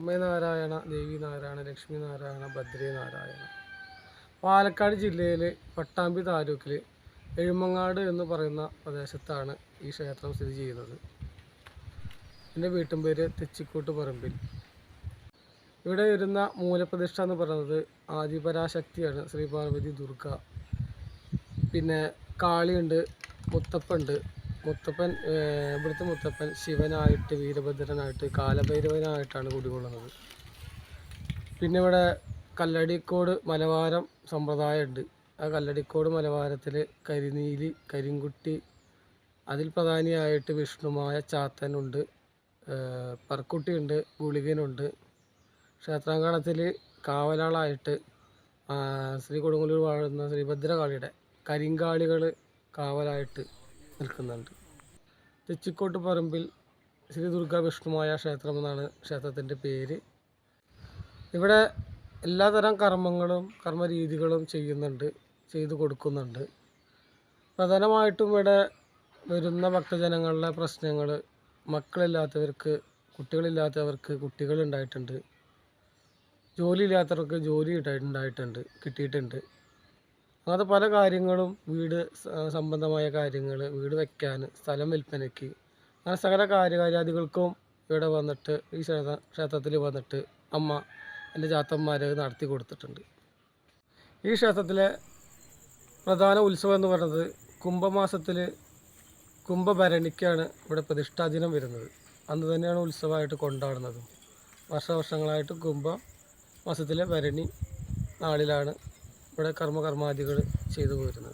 അമ്മേ നാരായണ ദേവി നാരായണ ലക്ഷ്മി നാരായണ ഭദ്രേ നാരായണ പാലക്കാട് ജില്ലയിൽ പട്ടാമ്പി താലൂക്കിൽ എഴുമങ്ങാട് എന്ന് പറയുന്ന പ്രദേശത്താണ് ഈ ക്ഷേത്രം സ്ഥിതി ചെയ്യുന്നത്. എന്റെ വീട്ടും പേര് തെച്ചിക്കോട്ട് പറമ്പിൽ. ഇവിടെ വരുന്ന മൂലപ്രതിഷ്ഠ എന്ന് പറയുന്നത് ആദിപരാശക്തിയാണ്. ശ്രീ പാർവതി ദുർഗ. പിന്നെ കാളിയുണ്ട് മുത്തപ്പനുണ്ട് മുത്തപ്പൻ ഇവിടുത്തെ മുത്തപ്പൻ ശിവനായിട്ട് വീരഭദ്രനായിട്ട് കാലഭൈരവനായിട്ടാണ് കുടികൊള്ളുന്നത്. പിന്നെ ഇവിടെ കല്ലടിക്കോട് മലവാരം സമ്പ്രദായമുണ്ട്. ആ കല്ലടിക്കോട് മലവാരത്തിൽ കരിനീലി കരിങ്കുട്ടി അതിൽ പ്രധാനിയായിട്ട് വിഷ്ണുമായ ചാത്തനുണ്ട് പറക്കുട്ടിയുണ്ട് ഗുളികനുണ്ട്. ക്ഷേത്രാങ്കണത്തിൽ കാവലാളായിട്ട് ശ്രീ കൊടുങ്ങല്ലൂർ വാഴുന്ന ശ്രീഭദ്രകാളിയുടെ കരിങ്കാളികൾ കാവലായിട്ട് നിൽക്കുന്നുണ്ട്. തെച്ചിക്കോട്ട് പറമ്പിൽ ശ്രീ ദുർഗാ വിഷ്ണുമായ ക്ഷേത്രം എന്നാണ് ക്ഷേത്രത്തിന്റെ പേര്. ഇവിടെ എല്ലാതരം കർമ്മങ്ങളും കർമ്മരീതികളും ചെയ്യുന്നുണ്ട് ചെയ്തു കൊടുക്കുന്നുണ്ട്. പ്രധാനമായിട്ടും ഇവിടെ വരുന്ന ഭക്തജനങ്ങളുടെ പ്രശ്നങ്ങൾ മക്കളില്ലാത്തവർക്ക് കുട്ടികളില്ലാത്തവർക്ക് കുട്ടികളുണ്ടായിട്ടുണ്ട്. ജോലി ഉണ്ടായി- ഉണ്ടായിട്ടുണ്ട് കിട്ടിയിട്ടുണ്ട്. അങ്ങനത്തെ പല കാര്യങ്ങളും വീട് സംബന്ധമായ കാര്യങ്ങൾ വീട് വയ്ക്കാൻ സ്ഥലം വിൽപ്പനയ്ക്ക് അങ്ങനെ സകല കാര്യകാര്യാദികൾക്കും ഇവിടെ വന്നിട്ട് ഈ ക്ഷേത്ര ക്ഷേത്രത്തിൽ വന്നിട്ട് അമ്മ എന്റെ ചാത്തന്മാർ നടത്തി കൊടുത്തിട്ടുണ്ട്. ഈ ക്ഷേത്രത്തിലെ പ്രധാന ഉത്സവം എന്ന് പറയുന്നത് കുംഭമാസത്തിൽ കുംഭഭരണിക്കാണ് ഇവിടെ പ്രതിഷ്ഠാദിനം വരുന്നത്. അന്ന് തന്നെയാണ് ഉത്സവമായിട്ട് കൊണ്ടാടുന്നതും. വർഷവർഷങ്ങളായിട്ട് കുംഭ മാസത്തിലെ ഭരണി നാളിലാണ് ഇവിടെ കർമ്മകർമാദികൾ ചെയ്തു പോരുന്നത്.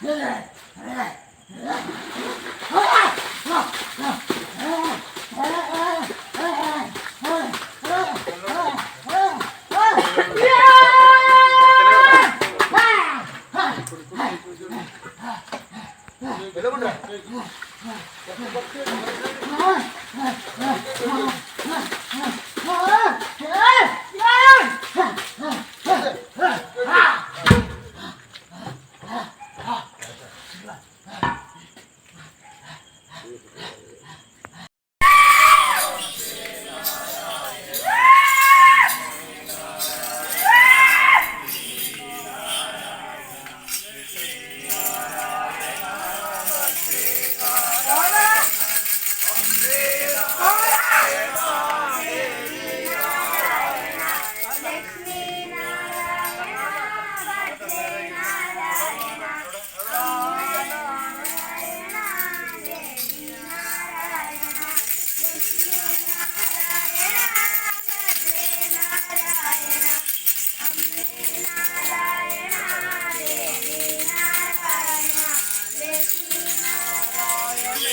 Yeah. luôn này.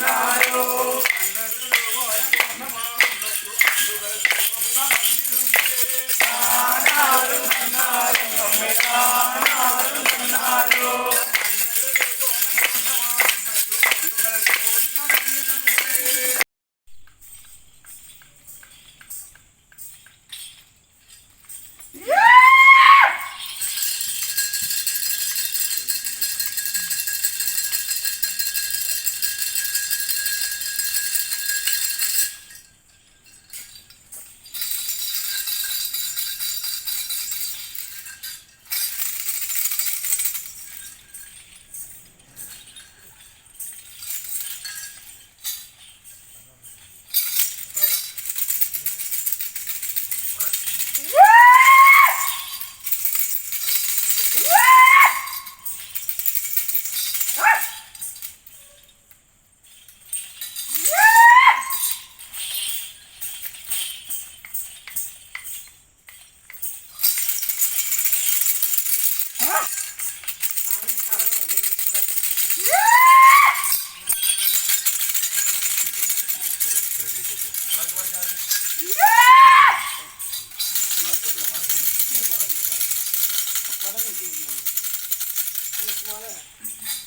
Yeah. Thank you.